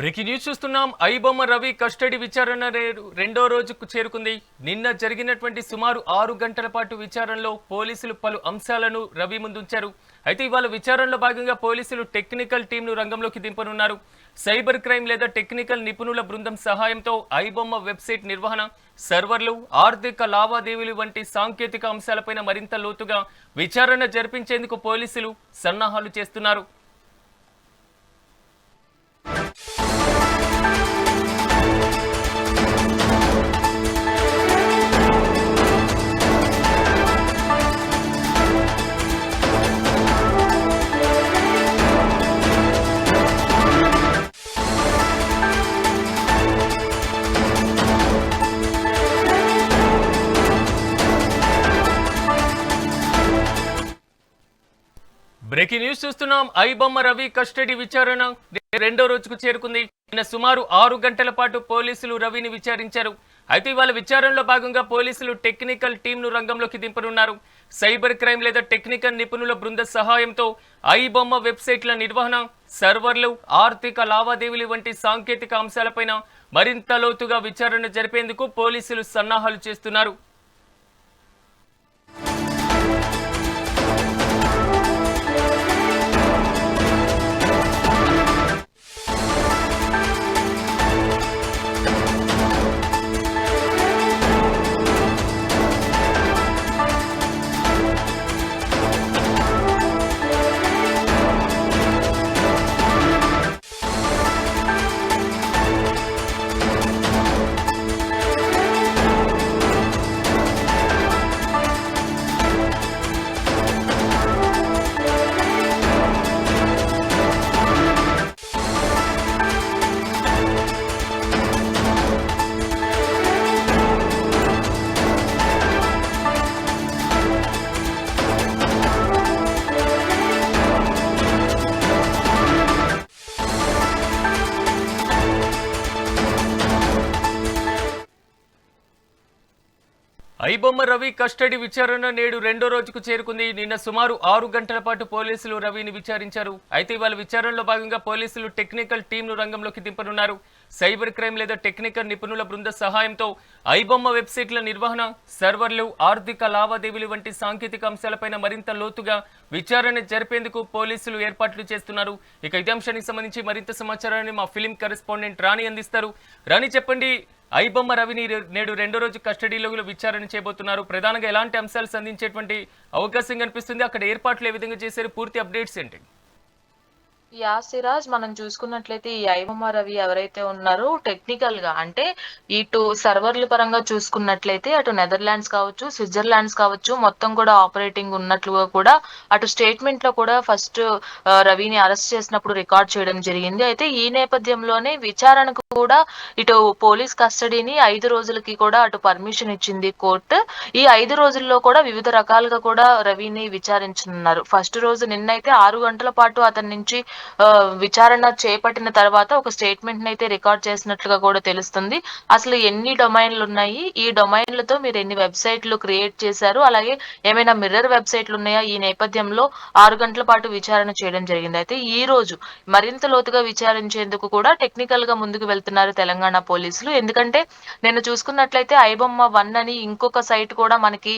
Breaking news చూస్తున్నాం. IBomma Ravi custody విచారణ రెండో రోజుకు చేరుకుంది. నిన్న జరిగినటువంటి సుమారు ఆరు గంటల పాటు విచారణలో పోలీసులు పలు అంశాలను రవి ముందుంచారు. అయితే ఇవాళ విచారణలో భాగంగా పోలీసులు టెక్నికల్ టీంను రంగంలోకి దింపనున్నారు. సైబర్ క్రైమ్ లేదా టెక్నికల్ నిపుణుల బృందం సహాయంతో ఐబొమ్మ వెబ్సైట్ నిర్వహణ సర్వర్లు ఆర్థిక లావాదేవీలు వంటి సాంకేతిక అంశాలపైన మరింత లోతుగా విచారణ జరిపించేందుకు పోలీసులు సన్నాహాలు చేస్తున్నారు. బ్రేకింగ్ న్యూస్ చూస్తున్నాం. ఐబొమ్మ రవి కస్టడీ విచారణ రెండో రోజుకు చేరుకుంది. నిన్న సుమారు ఆరు గంటల పాటు పోలీసులు రవిని విచారించారు. అయితే ఇవాళ విచారణలో భాగంగా పోలీసులు టెక్నికల్ టీంను రంగంలోకి దింపనున్నారు. సైబర్ క్రైమ్ లేదా టెక్నికల్ నిపుణుల బృంద సహాయంతో ఐబొమ్మ వెబ్సైట్ల నిర్వహణ సర్వర్లు ఆర్థిక లావాదేవీలు వంటి సాంకేతిక అంశాలపైన మరింత లోతుగా విచారణ జరిపేందుకు పోలీసులు సన్నాహాలు చేస్తున్నారు. ఐబొమ్మ రవి కస్టడీ విచారణ నేడు రెండో రోజుకు చేరుకుంది. నిన్న సుమారు ఆరు గంటల పాటు పోలీసులు రవిని విచారించారు. అయితే ఇవాళ విచారణలో భాగంగా పోలీసులు టెక్నికల్ టీంను రంగంలోకి దింపనున్నారు. సైబర్ క్రైమ్ లేదా టెక్నికల్ నిపుణుల బృంద సహాయంతో ఐబొమ్మ వెబ్సైట్ల నిర్వహణ సర్వర్లు ఆర్థిక లావాదేవీలు వంటి సాంకేతిక అంశాలపైన మరింత లోతుగా విచారణ జరిపేందుకు పోలీసులు ఏర్పాట్లు చేస్తున్నారు. ఇక ఇదే అంశానికి సంబంధించి మరింత సమాచారాన్ని మా ఫిలిం కరెస్పాండెంట్ రాణి అందిస్తారు. రాణి చెప్పండి ఐబొమ్మ రవిని నేడు రెండో రోజు కస్టడీలో విచారణ చేయబోతున్నారు. ప్రధానంగా ఎలాంటి అంశాలు సంధించేటువంటి అవకాశం కనిపిస్తుంది? అక్కడ ఏర్పాట్లు ఏ విధంగా చేశారు? పూర్తి అప్డేట్స్ ఏంటి? యాసిరాజ్ మనం చూసుకున్నట్లయితే ఈ ఐవమ్మ రవి ఎవరైతే ఉన్నారో టెక్నికల్గా అంటే ఇటు సర్వర్ల పరంగా చూసుకున్నట్లయితే అటు నెదర్లాండ్స్ కావచ్చు స్విట్జర్లాండ్స్ కావచ్చు మొత్తం కూడా ఆపరేటింగ్ ఉన్నట్లుగా కూడా అటు స్టేట్మెంట్లో కూడా ఫస్ట్ రవిని అరెస్ట్ చేసినప్పుడు రికార్డ్ చేయడం జరిగింది. అయితే ఈ నేపథ్యంలోనే విచారణకు కూడా ఇటు పోలీస్ కస్టడీని ఐదు రోజులకి కూడా అటు పర్మిషన్ ఇచ్చింది కోర్టు ఈ ఐదు రోజుల్లో కూడా వివిధ రకాలుగా కూడా రవిని విచారించనున్నారు. ఫస్ట్ రోజు నిన్నైతే ఆరు గంటల పాటు అతని నుంచి విచారణ చేపట్టిన తర్వాత ఒక స్టేట్మెంట్ అయితే రికార్డ్ చేసినట్లుగా కూడా తెలుస్తుంది. అసలు ఎన్ని డొమైన్లు ఉన్నాయి? ఈ డొమైన్లతో మీరు ఎన్ని వెబ్సైట్లు క్రియేట్ చేశారు? అలాగే ఏమైనా మిర్రర్ వెబ్సైట్లు ఉన్నాయా? ఈ నేపథ్యంలో ఆరు గంటల పాటు విచారణ చేయడం జరిగింది. అయితే ఈ రోజు మరింత లోతుగా విచారించేందుకు కూడా టెక్నికల్గా ముందుకు వెళ్తున్నారు తెలంగాణ పోలీసులు. ఎందుకంటే నేను చూసుకున్నట్లయితే ఐబొమ్మ వన్ అని ఇంకొక సైట్ కూడా మనకి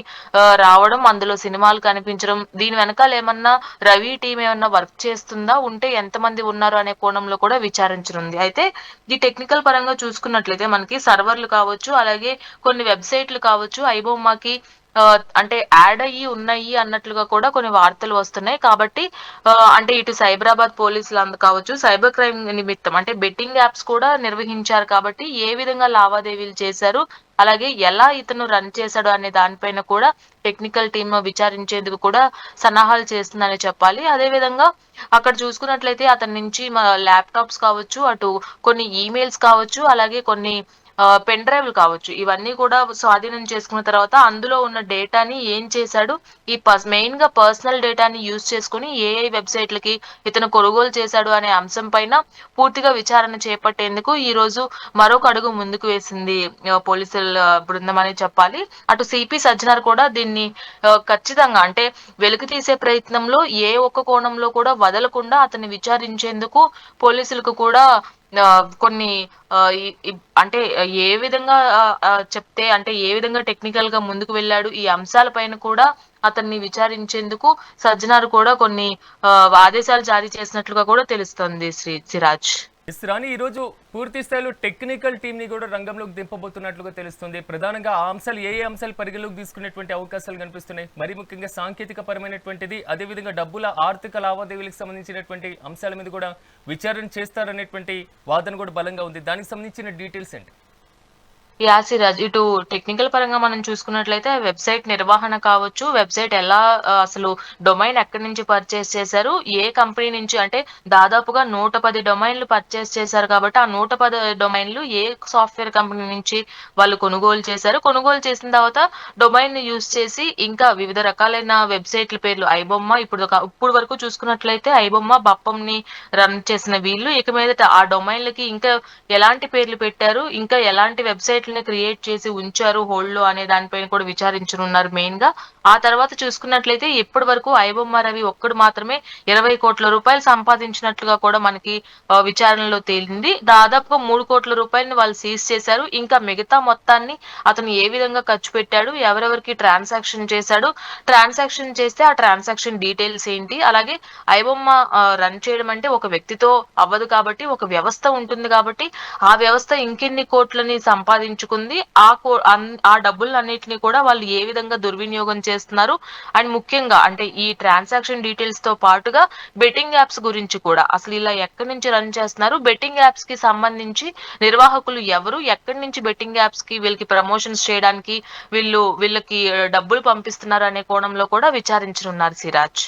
రావడం అందులో సినిమాలు కనిపించడం దీని వెనకాల ఏమన్నా రవి టీం ఏమన్నా వర్క్ చేస్తుందా? ఉంటే ఎంతమంది ఉన్నారు అనే కోణంలో కూడా విచారించనుంది. అయితే ఈ టెక్నికల్ పరంగా చూసుకున్నట్లయితే మనకి సర్వర్లు కావచ్చు అలాగే కొన్ని వెబ్సైట్లు కావచ్చు ఐబొమ్మకి అంటే యాడ్ అయ్యి ఉన్నాయి అన్నట్లుగా కూడా కొన్ని వార్తలు వస్తున్నాయి. కాబట్టి అంటే ఇటు సైబరాబాద్ పోలీసులు అందు కావచ్చు సైబర్ క్రైమ్ నిమిత్తం అంటే బెట్టింగ్ యాప్స్ కూడా నిర్వహించారు కాబట్టి ఏ విధంగా లావాదేవీలు చేశారు అలాగే ఎలా ఇతను రన్ చేశాడు అనే దానిపైన కూడా టెక్నికల్ టీమ్ విచారించేందుకు కూడా సన్నాహాలు చేస్తుందని చెప్పాలి. అదే విధంగా అక్కడ చూసుకున్నట్లయితే అతని నుంచి ల్యాప్టాప్స్ కావచ్చు అటు కొన్ని ఈమెయిల్స్ కావచ్చు అలాగే కొన్ని పెన్ డ్రైవ్లు కావచ్చు. ఇవన్నీ కూడా స్వాధీనం చేసుకున్న తర్వాత అందులో ఉన్న డేటాని ఏం చేశాడు? ఈ పర్స్ మెయిన్గా పర్సనల్ డేటాని యూజ్ చేసుకుని ఏఐ వెబ్సైట్లకి ఇతను కొనుగోలు చేశాడు అనే అంశం పైన పూర్తిగా విచారణ చేపట్టేందుకు ఈ రోజు మరొక అడుగు ముందుకు వేసింది పోలీసుల బృందం అని చెప్పాలి. అటు సిపి సజ్జనార్ కూడా దీన్ని ఖచ్చితంగా అంటే వెలుగు తీసే ప్రయత్నంలో ఏ ఒక్క కోణంలో కూడా వదలకుండా అతన్ని విచారించేందుకు పోలీసులకు కూడా కొన్ని ఆ, అంటే ఏ విధంగా ఆ, చెప్తే అంటే ఏ విధంగా టెక్నికల్గా ముందుకు వెళ్ళాడు ఈ అంశాలపైన కూడా అతన్ని విచారించేందుకు సజ్జనార్ కూడా కొన్ని ఆదేశాలు జారీ చేసినట్లుగా కూడా తెలుస్తుంది శ్రీ సిరాజ్ ఇస్రాని ఈరోజు పూర్తి స్థాయిలో టెక్నికల్ టీంని కూడా రంగంలోకి దింపబోతున్నట్లుగా తెలుస్తుంది. ప్రధానంగా ఆ అంశాలు ఏ ఏ అంశాలు పరిగణలోకి తీసుకునేటువంటి అవకాశాలు కనిపిస్తున్నాయి. మరి ముఖ్యంగా సాంకేతిక పరమైనటువంటిది అదేవిధంగా డబ్బుల ఆర్థిక లావాదేవీలకు సంబంధించినటువంటి అంశాల మీద కూడా విచారణ చేస్తారనేటువంటి వాదన కూడా బలంగా ఉంది. దానికి సంబంధించిన డీటెయిల్స్ ఏంటి? యాసిరాజ్ ఇటు టెక్నికల్ పరంగా మనం చూసుకున్నట్లయితే వెబ్సైట్ నిర్వహణ కావచ్చు. వెబ్సైట్ ఎలా అసలు డొమైన్ ఎక్కడి నుంచి పర్చేస్ చేశారు? ఏ కంపెనీ నుంచి? అంటే దాదాపుగా నూట పది డొమైన్లు పర్చేస్ చేశారు కాబట్టి ఆ నూట పది డొమైన్లు ఏ సాఫ్ట్వేర్ కంపెనీ నుంచి వాళ్ళు కొనుగోలు చేశారు? కొనుగోలు చేసిన తర్వాత డొమైన్ యూస్ చేసి ఇంకా వివిధ రకాలైన వెబ్సైట్ల పేర్లు ఐబొమ్మ ఇప్పుడు ఇప్పుడు వరకు చూసుకున్నట్లయితే ఐబొమ్మ బప్పంని రన్ చేసిన వీళ్ళు. ఇక మీదట ఆ డొమైన్లకి ఇంకా ఎలాంటి పేర్లు పెట్టారు? ఇంకా ఎలాంటి వెబ్సైట్లని క్రియేట్ చేసి ఉంచారు హోల్డ్లో అనే దానిపైన కూడా విచారించనున్నారు మెయిన్గా. ఆ తర్వాత చూసుకున్నట్లయితే ఇప్పటి వరకు ఐబొమ్మ రవి ఒక్కడు మాత్రమే ఇరవై కోట్ల రూపాయలు సంపాదించినట్లుగా కూడా మనకి విచారణలో తేలింది. దాదాపుగా మూడు కోట్ల రూపాయలని వాళ్ళు సీజ్ చేశారు. ఇంకా మిగతా మొత్తాన్ని అతను ఏ విధంగా ఖర్చు పెట్టాడు ఎవరెవరికి ట్రాన్సాక్షన్ చేశాడు ట్రాన్సాక్షన్ చేస్తే ఆ ట్రాన్సాక్షన్ డీటెయిల్స్ ఏంటి అలాగే ఐబొమ్మ రన్ చేయడం అంటే ఒక వ్యక్తితో అవ్వదు కాబట్టి ఒక వ్యవస్థ ఉంటుంది కాబట్టి ఆ వ్యవస్థ ఇంకెన్ని కోట్లని ఉంచుకుంది ఆ కో ఆ డబ్బులన్నిటిని కూడా వాళ్ళు ఏ విధంగా దుర్వినియోగం చేస్తున్నారు? అండ్ ముఖ్యంగా అంటే ఈ ట్రాన్సాక్షన్ డీటెయిల్స్తో పాటుగా బెట్టింగ్ యాప్స్ గురించి కూడా. అసలు ఇలా ఎక్కడి నుంచి రన్ చేస్తున్నారు? బెట్టింగ్ యాప్స్కి సంబంధించి నిర్వాహకులు ఎవరు? ఎక్కడి నుంచి బెట్టింగ్ యాప్స్కి వీళ్ళకి ప్రమోషన్స్ చేయడానికి వీళ్ళు వీళ్ళకి డబ్బులు పంపిస్తున్నారు అనే కోణంలో కూడా విచారించనున్నారు సిరాజ్.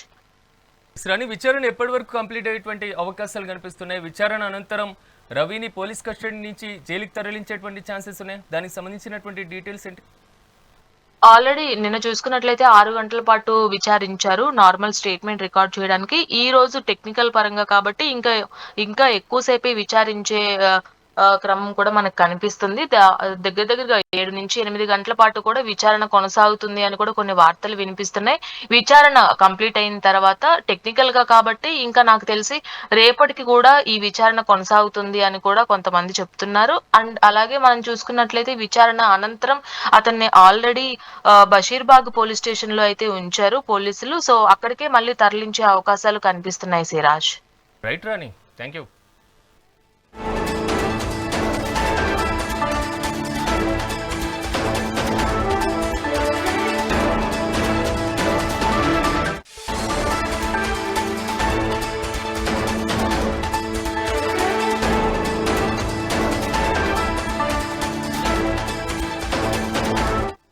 ఎస్ విచారణ ఎప్పటి వరకు కంప్లీట్ అయ్యేటువంటి అవకాశాలు కనిపిస్తున్నాయి? విచారణ అనంతరం రవిని పోలీస్ కస్టడీ నుంచి జైలుకి తరలించేటువంటి ఛాన్సెస్ ఉన్నాయి. దానికి సంబంధించినటువంటి డీటెయిల్స్ ఏంటి? ఆల్రెడీ నిన్న చూసుకున్నట్లయితే ఆరు గంటల పాటు విచారించారు. నార్మల్ స్టేట్మెంట్ రికార్డ్ చేయడానికి. ఈ రోజు టెక్నికల్ పరంగా కాబట్టి ఇంకా ఇంకా ఎక్కువసేపే విచారించే క్రమం కూడా మనకు కనిపిస్తుంది. దగ్గర దగ్గరగా ఏడు నుంచి ఎనిమిది గంటల పాటు కూడా విచారణ కొనసాగుతుంది అని కూడా కొన్ని వార్తలు వినిపిస్తున్నాయి. విచారణ కంప్లీట్ అయిన తర్వాత టెక్నికల్గా కాబట్టి ఇంకా నాకు తెలిసి రేపటికి కూడా ఈ విచారణ కొనసాగుతుంది అని కూడా కొంతమంది చెప్తున్నారు. అండ్ అలాగే మనం చూసుకున్నట్లయితే విచారణ అనంతరం అతన్ని ఆల్రెడీ బషీర్బాగ్ పోలీస్ స్టేషన్లో అయితే ఉంచారు పోలీసులు. సో అక్కడికే మళ్ళీ తరలించే అవకాశాలు కనిపిస్తున్నాయి Siraj. Right Rani thank you